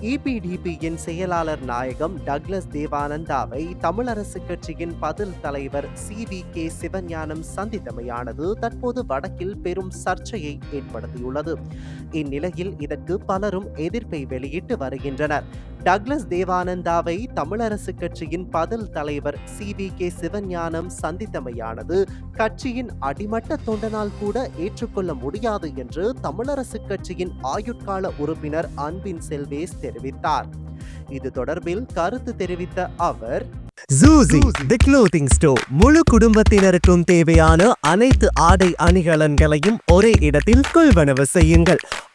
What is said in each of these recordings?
இபிடிபியின் செயலாளர் நாயகம் டக்ளஸ் தேவானந்தாவை தமிழரசு கட்சியின் பதில் தலைவர் சி வி கே சிவஞானம் சந்தித்தமையானது தற்போது வடக்கில் பெரும் சர்ச்சையை ஏற்படுத்தியுள்ளது. இந்நிலையில் இதற்கு பலரும் எதிர்ப்பை வெளியிட்டு வருகின்றனர். டக்ளஸ் தேவானந்தாவை தமிழரசு கட்சியின் பதில் தலைவர் சி வி கே சிவஞானம் சந்தித்தமையானது கட்சியின் அடிமட்ட தொண்டனால் கூட ஏற்றுக்கொள்ள முடியாது என்று தமிழரசு கட்சியின் ஆயுட்கால உறுப்பினர் அன்பின் செல்வேஸ் தெரிவித்தார். இது தொடர்பில் கருத்து தெரிவித்த அவர் ஜூசி தி க்ளோத்திங் ஸ்டோர் முழு குடும்பத்தினருக்கும் தேவையான அனைத்து ஆடை அணிகலன்களையும் ஒரே இடத்தில் கொள்வனவு செய்யுங்கள்.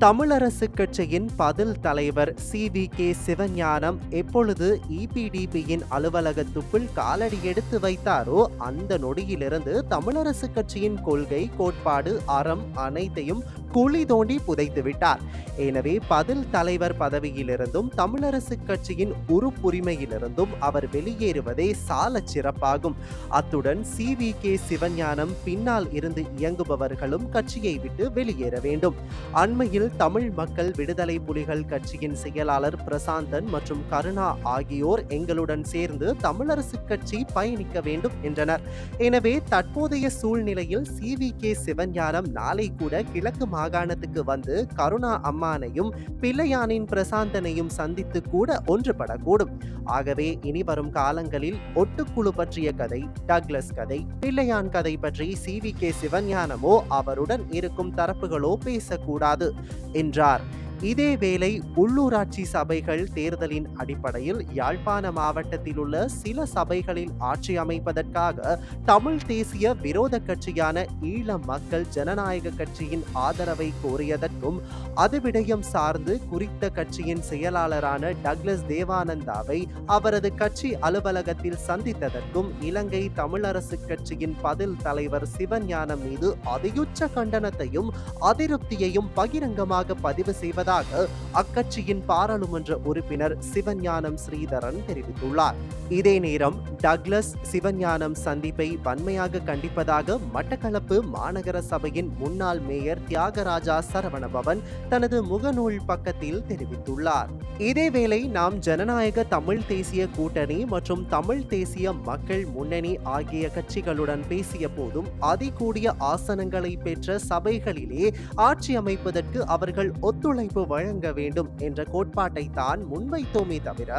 தமிழரசு கட்சியின் பதில் தலைவர் சி. வி. கே. சிவஞானம் எப்பொழுது இபிடிபியின் அலுவலகத்துக்குள் காலடி எடுத்து வைத்தாரோ அந்த நொடியிலிருந்து தமிழரசு கட்சியின் கொள்கை கோட்பாடு அறம் அனைத்தையும் குழி தோண்டி புதைத்து விட்டார். எனவே பதில் தலைவர் பதவியிலிருந்தும் தமிழரசு கட்சியின் உறுப்புரிமையிலிருந்தும் அவர் வெளியேறுவதே சால சிறப்பாகும். அத்துடன் சி. வி. கே. சிவஞானம் பின்னால் இருந்து இயங்குபவர்களும் கட்சியை விட்டு வெளியேற வேண்டும். அண்மையில் தமிழ் மக்கள் விடுதலை புலிகள் கட்சியின் செயலாளர் பிரசாந்தன் மற்றும் கருணா ஆகியோர் எங்களுடன் சேர்ந்து தமிழரசு கட்சி பயணிக்க வேண்டும் என்றனர். எனவே தற்போதைய சூழ்நிலையில் சி. வி. கே. சிவஞானம் நாளை கூட கிழக்கு மாகாணத்துக்கு வந்து கருணா அம்மானையும் பிள்ளையானின் பிரசாந்தனையும் சந்தித்து கூட ஒன்றுபடக்கூடும். ஆகவே இனி வரும் காலங்களில் ஒட்டுக்குழு பற்றிய கதை டக்ளஸ் கதை பிள்ளையான் கதை பற்றி சி. வி. கே. சிவஞானமோ அவருடன் இருக்கும் தரப்புகளோ பேசக்கூடாது என்றார். இதேவேளை உள்ளூராட்சி சபைகள் தேர்தலின் அடிப்படையில் யாழ்ப்பாண மாவட்டத்தில் உள்ள சில சபைகளில் ஆட்சி அமைப்பதற்காக தமிழ் தேசிய விரோத கட்சியான ஈழ மக்கள் ஜனநாயக கட்சியின் ஆதரவை கோரியதற்கும் அது விடயம் சார்ந்து குறித்த கட்சியின் செயலாளரான டக்ளஸ் தேவானந்தாவை அவரது கட்சி அலுவலகத்தில் சந்தித்ததற்கும் இலங்கை தமிழரசு கட்சியின் பதில் தலைவர் சிவஞானம் மீது அதியுச்ச கண்டனத்தையும் அதிருப்தியையும் பகிரங்கமாக பதிவு செய்வதாக அக்கட்சியின் பாராளுமன்ற உறுப்பினர் சிவஞானம் ஸ்ரீதரன் தெரிவித்துள்ளார். இதே நேரம் டக்ளஸ் சிவஞானம் சந்திப்பை வன்மையாக கண்டிப்பதாக மட்டக்களப்பு மாநகர சபையின் முன்னாள் மேயர் தியாகராஜா சரவணபவன் தனது முகநூல் பக்கத்தில் தெரிவித்துள்ளார். இதேவேளை நாம் ஜனநாயக தமிழ் தேசிய கூட்டணி மற்றும் தமிழ் தேசிய மக்கள் முன்னணி ஆகிய கட்சிகளுடன் பேசிய போதும் அதிகூடிய ஆசனங்களை பெற்ற சபைகளிலே ஆட்சி அமைப்பதற்கு அவர்கள் ஒத்துழைப்பு வழங்க வேண்டும் என்ற கோட்பாட்டை தான் முன்வைத்தோமே தவிர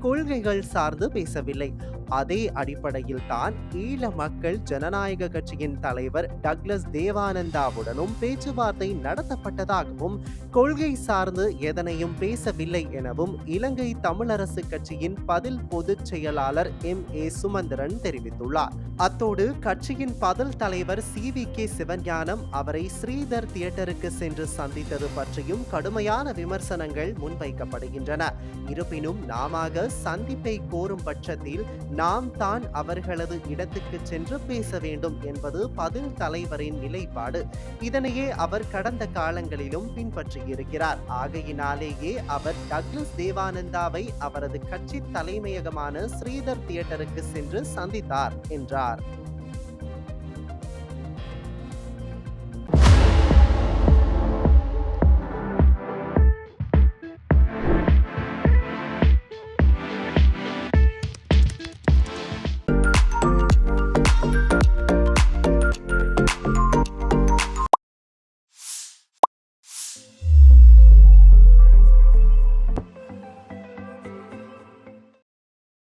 கொள்கைகள் சார்ந்து பேச பேசவில்லை. அதே அடிப்படையில் தான் ஈழ மக்கள் ஜனநாயக கட்சியின் தலைவர் டக்ளஸ் தேவானந்தாவுடனும் பேச்சுவார்த்தை நடத்தப்பட்டதாகவும் கொள்கை சார்ந்து எதனையும் பேசவில்லை எனவும் இலங்கை தமிழரசு கட்சியின் பதில் பொதுச் செயலாளர் எம். ஏ. சுமந்திரன் தெரிவித்துள்ளார். அத்தோடு கட்சியின் பதில் தலைவர் சி. வி. கே. சிவஞானம் அவரை ஸ்ரீதர் தியேட்டருக்கு சென்று சந்தித்தது பற்றியும் கடுமையான விமர்சனங்கள் முன்வைக்கப்படுகின்றன. இருப்பினும் நாமாக சந்திப்பை கோரும் பட்சத்தில் நாம் தான் அவர்களது இடத்துக்கு சென்று பேச வேண்டும் என்பது பதில் தலைவரின் நிலைப்பாடு. இதனையே அவர் கடந்த காலங்களிலும் பின்பற்றியிருக்கிறார். ஆகையினாலேயே அவர் டக்ளஸ் தேவானந்தாவை அவரது கட்சி தலைமையகமான ஸ்ரீதர் தியேட்டருக்கு சென்று சந்தித்தார் என்றார்.